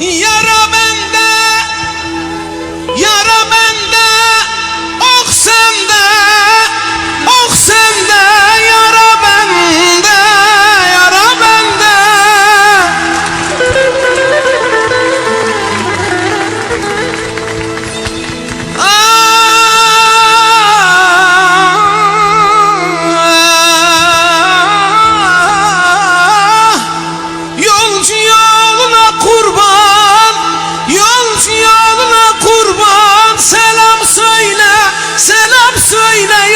Yara bende Yara bende night.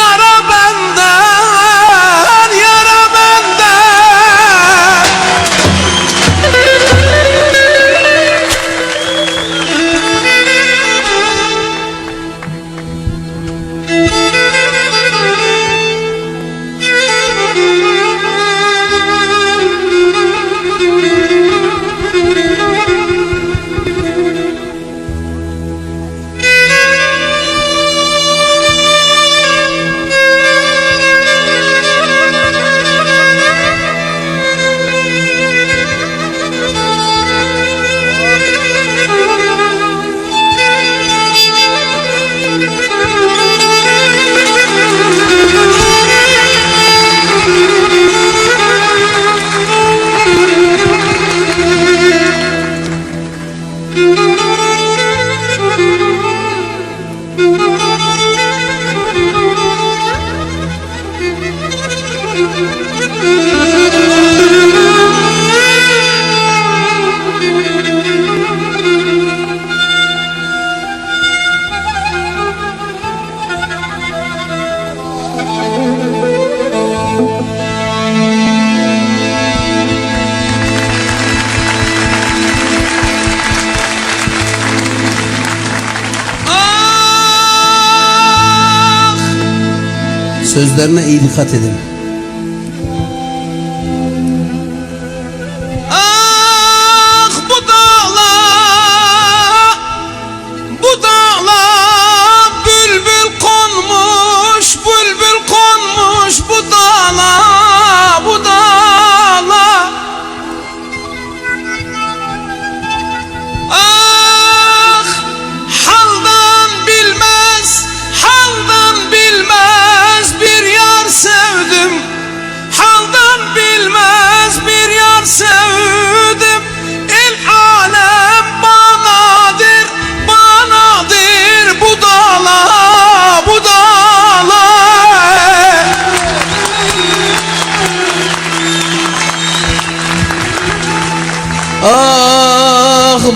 Sözlerine iyi dikkat edin.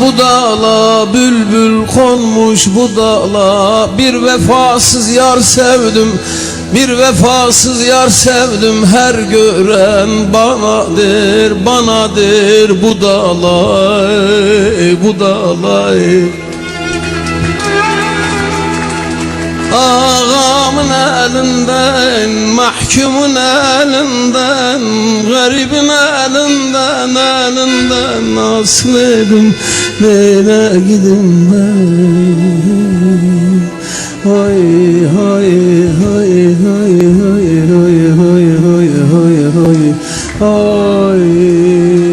Bu dağla bülbül konmuş bu dağla. Bir vefasız yar sevdim bir vefasız yar sevdim. Her gören banadır banadır bu dağlar bu dağlar Ağamın elinden, mahkumun elinden Garibin elinden, elinden Nasıl edim, nereye gidim ben. Hay hay hay hay hay hay hay hay hay hay hay